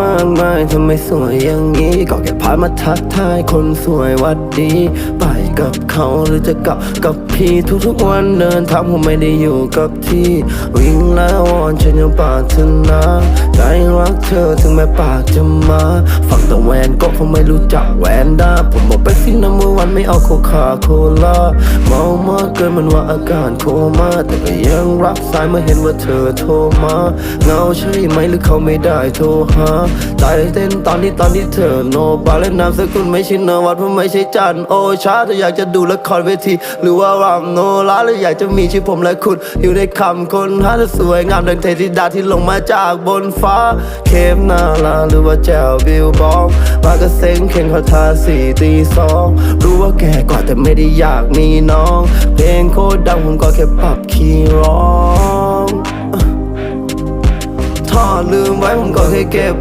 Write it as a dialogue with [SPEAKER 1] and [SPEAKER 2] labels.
[SPEAKER 1] มากมายทำไมสวยอย่างนี้ ก็แค่พามาทักทายคนสวยวัดดี ไปกับเขาหรือจะกลับกับพี่ทุกๆวันเดินทางผมไม่ได้อยู่กับที่วิ่งแล้ววอนฉันยังปรารถนาใจรักเธอถึงแม้ปากจะมา ฟังแต่แว คงไม่รู้จักแหวนด้าผมบอกไปสินะเมื่อวันไม่เอาโคคาโคลาเมามากเกินมันว่าอาการโคม่าแต่ก็ยังรักสายเมื่อเห็นว่าเธอโทรมาเงาใช่ไหมหรือเขาไม่ได้โทรหาใจเต้นตอนที่ตอนที่เธอโนบาและนามสกุลไม่ใช่นวัดเพราะไม่ใช่จันโอชาถ้าอยากจะดูละครเวที หรือว่ารำโนราหรืออยากจะมีชื่อผมและคุณ อยู่ในคำคนหาที่สวยงามดังเทธิดาที่ลงมาจากบนฟ้า เคมนาลาหรือว่าแจวบิลบอง้าก็เซ็งเข่งเขาทาสี่ตีสองรู้ว่าแก่กว่าแต่ไม่ได้อยากมีน้อง เพลงโคตรดังผมก็แค่ปรับคีย์ร้องท่อลืมไว้ผมก็แค่เก็บ